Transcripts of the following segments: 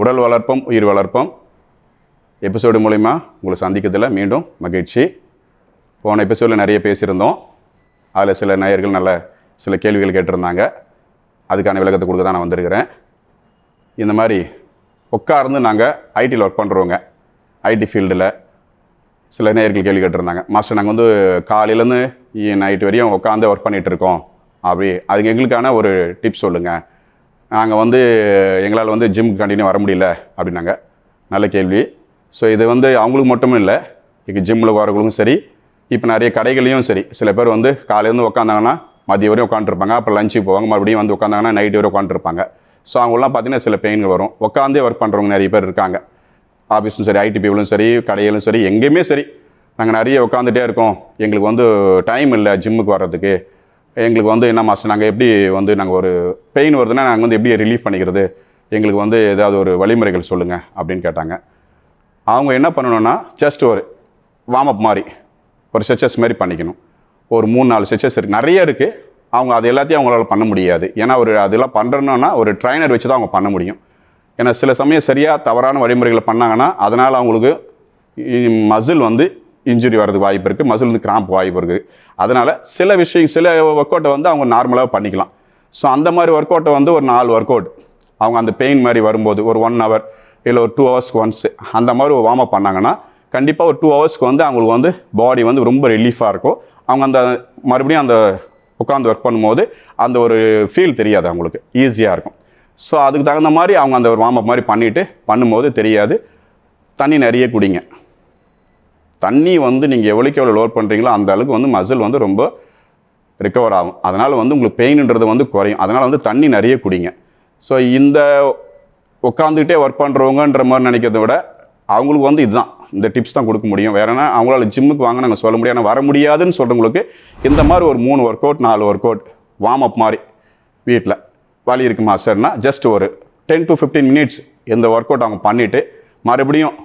உடல் வளர்ப்போம் உயிர் வளர்ப்போம். எபிசோடு மூலிமா உங்களை சந்திக்கிறதுல மீண்டும் மகிழ்ச்சி. போன எபிசோடில் நிறைய பேசியிருந்தோம். அதில் சில நேயர்கள் நல்ல சில கேள்விகள் கேட்டிருந்தாங்க. அதுக்கான விளக்கத்தை கொடுக்க தான் நான் வந்திருக்கிறேன். இந்த மாதிரி உட்கார்ந்து நாங்கள் ஐடியில் ஒர்க் பண்ணுறோங்க ஐடி ஃபீல்டில் சில நேயர்கள் கேள்வி கேட்டிருந்தாங்க. மாஸ்டர் நாங்கள் வந்து காலையிலேருந்து நைட்டு வரையும் உட்காந்து ஒர்க் பண்ணிகிட்டு இருக்கோம். அப்படி அதுக்கு எங்களுக்கான ஒரு டிப்ஸ் சொல்லுங்கள் நாங்கள் வந்து எங்களால் வந்து ஜிம்முக்கு கண்டினியூ வர முடியல அப்படின்னாங்க. நல்ல கேள்வி. ஸோ இது வந்து அவங்களுக்கு மட்டும் இல்லை இங்கே ஜிம்மில் வரவங்களுக்கும் சரி இப்போ நிறைய கடைகளையும் சரி சில பேர் வந்து காலையிலேருந்து உட்காந்தாங்கன்னா மதியம் வரையும் உட்காந்துருப்பாங்க அப்புறம் லஞ்சுக்கு போவாங்க மறுபடியும் வந்து உட்காந்தாங்கன்னா நைட்டு வரை உட்காந்துருப்பாங்க ஸோ அவங்களாம் பார்த்தீங்கன்னா சில பெயின்கள் வரும். உட்காந்தே ஒர்க் பண்ணுறவங்க நிறைய பேர் இருக்காங்க. ஆஃபீஸும் சரி ஐடி பீப்புளும் சரி கடையிலும் சரி எங்கேயுமே சரி. நாங்கள் நிறைய உட்காந்துட்டே இருக்கோம். எங்களுக்கு வந்து டைம் இல்லை ஜிம்முக்கு வர்றதுக்கு. எங்களுக்கு வந்து என்ன மாஸ்டர் நாங்கள் எப்படி வந்து நாங்கள் ஒரு பெயின் வருதுன்னா நாங்கள் வந்து எப்படி ரிலீஃப் பண்ணிக்கிறது? எங்களுக்கு வந்து ஏதாவது ஒரு வழிமுறைகள் சொல்லுங்கள் அப்படின்னு கேட்டாங்க. அவங்க என்ன பண்ணணும்னா ஜஸ்ட் ஒரு வார்ம் அப் மாதிரி ஒரு செச்சஸ் மாதிரி பண்ணிக்கணும். ஒரு மூணு நாலு செச்சஸ் இருக்குது நிறைய இருக்குது அவங்க அது எல்லாத்தையும் அவங்களால பண்ண முடியாது. ஏன்னா ஒரு அதெல்லாம் பண்ணுறணுன்னா ஒரு ட்ரைனர் வச்சு தான் அவங்க பண்ண முடியும். ஏன்னா சில சமயம் சரியாக தவறான வழிமுறைகளை பண்ணாங்கன்னா அதனால் அவங்களுக்கு மசில் வந்து இன்ஜுரி வர்றதுக்கு வாய்ப்பு இருக்குது மசில் வந்து கிராம்ப் வாய்ப்பு இருக்குது அதனால் சில விஷயம் சில ஒர்க் அவுட்டை வந்து அவங்க நார்மலாக பண்ணிக்கலாம். ஸோ அந்த மாதிரி ஒர்க் அவுட்டை வந்து ஒரு நாலு ஒர்க் அவுட் அவங்க அந்த பெயின் மாதிரி வரும்போது ஒரு ஒன் ஹவர் இல்லை ஒரு டூ ஹவர்ஸ்க்கு ஒன்ஸ் அந்த மாதிரி ஒரு வார்ம் அப் பண்ணாங்கன்னா கண்டிப்பாக ஒரு டூ ஹவர்ஸ்க்கு வந்து அவங்களுக்கு வந்து பாடி வந்து ரொம்ப ரிலீஃபாக இருக்கும். அவங்க அந்த மறுபடியும் அந்த உட்காந்து ஒர்க் பண்ணும்போது அந்த ஒரு ஃபீல் தெரியாது அவங்களுக்கு. ஈஸியாக இருக்கும். ஸோ அதுக்கு தகுந்த மாதிரி அவங்க அந்த ஒரு வார்ம் அப் மாதிரி பண்ணிவிட்டு பண்ணும்போது தெரியாது. தண்ணி நிறைய குடிங்க. தண்ணி வந்து நீங்கள் எவ்வளோக்கு எவ்வளோ லோட் பண்ணுறீங்களோ அந்த அளவுக்கு வந்து மசில் வந்து ரொம்ப ரிக்கவர் ஆகும். அதனால் வந்து உங்களுக்கு பெயின்ன்றது வந்து குறையும். அதனால் வந்து தண்ணி நிறைய குடிங்க. ஸோ இந்த உட்காந்துக்கிட்டே ஒர்க் பண்ணுறவங்கன்ற மாதிரி நினைக்கிறத விட அவங்களுக்கு வந்து இதுதான். இந்த டிப்ஸ் தான் கொடுக்க முடியும். வேற என்ன? அவங்களால ஜிம்முக்கு வாங்க நாங்கள் சொல்ல முடியாது. ஆனால் வர முடியாதுன்னு சொல்கிறவங்களுக்கு இந்த மாதிரி ஒரு மூணு ஒர்க் அவுட் நாலு ஒர்க் அவுட் வார்ம் அப் மாதிரி வீட்டில் வலி இருக்கு மாஸ்டர்னா ஜஸ்ட் ஒரு டென் டு ஃபிஃப்டீன் மினிட்ஸ் இந்த ஒர்க் அவுட் அவங்க பண்ணிவிட்டு மறுபடியும்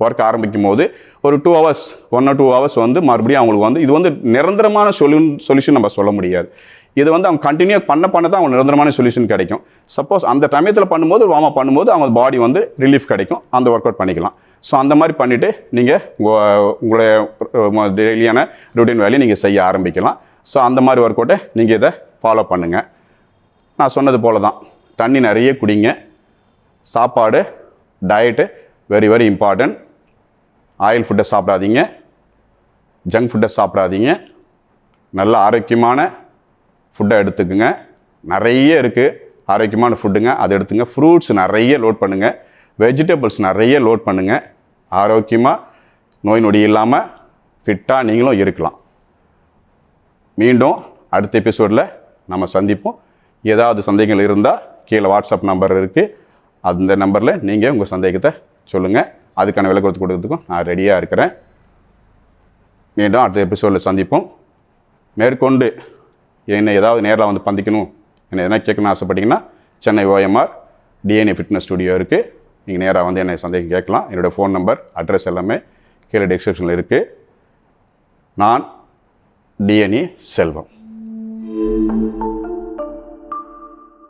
ஒர்க் ஆரம்பிக்கும் போது ஒரு two hours one or two hours வந்து மறுபடியும் அவங்களுக்கு வந்து இது வந்து நிரந்தரமான சொல்யூ சொல்யூஷன் நம்ம சொல்ல முடியாது. இது வந்து அவங்க கண்டினியூ பண்ண பண்ண தான் அவங்க நிரந்தரமான சொல்யூஷன் கிடைக்கும். சப்போஸ் அந்த டைமத்தில் பண்ணும்போது வார்ம் அப் பண்ணும்போது அவங்க பாடி வந்து ரிலீஃப் கிடைக்கும். அந்த ஒர்க் அவுட் பண்ணிக்கலாம். ஸோ அந்த மாதிரி பண்ணிவிட்டு நீங்கள் உங்களுடைய டெய்லியான ருட்டீன் வேலையை நீங்கள் செய்ய ஆரம்பிக்கலாம். ஸோ அந்த மாதிரி ஒர்க் அவுட்டை நீங்கள் இதை ஃபாலோ பண்ணுங்கள் நான் சொன்னது போல தான் தண்ணி நிறைய குடிங்க. சாப்பாடு diet very very important oil ஃபுட்டை சாப்பிடாதீங்க. ஜங்க் ஃபுட்டை சாப்பிடாதீங்க. நல்ல ஆரோக்கியமான ஃபுட்டை எடுத்துக்குங்க. நிறைய இருக்குது ஆரோக்கியமான ஃபுட்டுங்க அதை எடுத்துங்க. ஃப்ரூட்ஸ் நிறைய லோட் பண்ணுங்கள் வெஜிடபிள்ஸ் நிறைய லோட் பண்ணுங்கள் ஆரோக்கியமாக நோய் நொடி இல்லாமல் ஃபிட்டாக நீங்களும் இருக்கலாம். மீண்டும் அடுத்த எபிசோடில் நம்ம சந்திப்போம். ஏதாவது சந்தேகங்கள் இருந்தால் கீழே வாட்ஸ்அப் நம்பர் இருக்குது அந்த நம்பரில் நீங்கள் உங்கள் சந்தேகத்தை சொல்லுங்கள் அதுக்கான விளக்கத்தை கொடுக்கறதுக்கும் நான் ரெடியாக இருக்கிறேன். மீண்டும் அடுத்த எபிசோடில் சந்திப்போம். மேற்கொண்டு என்னை ஏதாவது நேரில் வந்து பந்திக்கணும் என்ன எதனா கேட்கணும்னு ஆசைப்பட்டீங்கன்னா Chennai OMR DNA fitness studio இருக்குது நீங்கள் நேராக வந்து என்னை சந்தேகம் கேட்கலாம். என்னோடய ஃபோன் நம்பர் அட்ரஸ் எல்லாமே கீழே டிஸ்கிரிப்ஷனில் இருக்குது நான் டிஎன்ஏ செல்வம்.